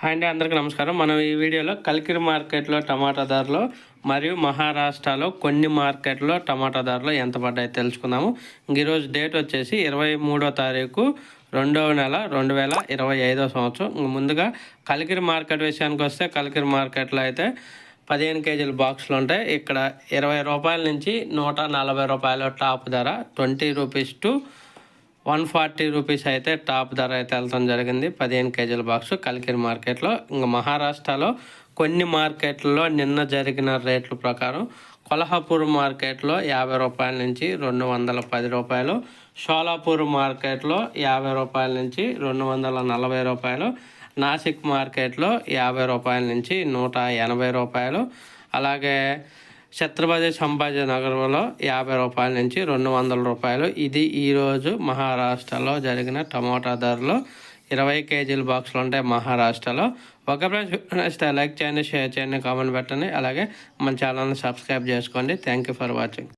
Hi అండి అందరికీ నమస్కారం. మనం ఈ వీడియోలో కలికిరి మార్కెట్లో టమాటా ధరలు మరియు మహారాష్ట్రలో కొన్ని మార్కెట్లో టమాటా ధరలు ఎంత పడ్డాయి తెలుసుకుందాము. ఈరోజు డేట్ వచ్చేసి ఇరవై మూడో తారీఖు రెండవ నెల రెండు వేల ఇరవై ఐదో సంవత్సరం. ముందుగా కలికిరి మార్కెట్ విషయానికి వస్తే కలికిరి మార్కెట్లో అయితే పదిహేను కేజీల బాక్సులు ఉంటాయి. ఇక్కడ ఇరవై రూపాయల నుంచి నూట నలభై రూపాయల టాప్ ధర twenty rupees to one forty rupees అయితే టాప్ ధర అయితే వెళ్తాం జరిగింది. పదిహేను కేజీల బాక్స్ కలికిరి మార్కెట్లో. ఇంకా మహారాష్ట్రలో కొన్ని మార్కెట్లలో నిన్న జరిగిన రేట్ల ప్రకారం కొల్హాపూర్ మార్కెట్లో యాభై రూపాయల నుంచి రెండు వందల పది రూపాయలు షోలాపూర్ మార్కెట్లో యాభై రూపాయల నుంచి రెండు వందల నలభై రూపాయలు నాసిక్ మార్కెట్లో యాభై రూపాయల నుంచి నూట ఎనభై రూపాయలు. అలాగే ఛత్రపతి సంభాజీ నగరంలో యాభై రూపాయల నుంచి రెండు వందల రూపాయలు. ఇది ఈరోజు మహారాష్ట్రలో జరిగిన టమోటా ధరలు. ఇరవై కేజీల బాక్సులు ఉంటాయి మహారాష్ట్రలో. ఒక ప్రైస్ లైక్ చేయండి షేర్ చేయండి కామెంట్ పెట్టండి. అలాగే మన ఛానల్ని సబ్స్క్రైబ్ చేసుకోండి. Thank you for watching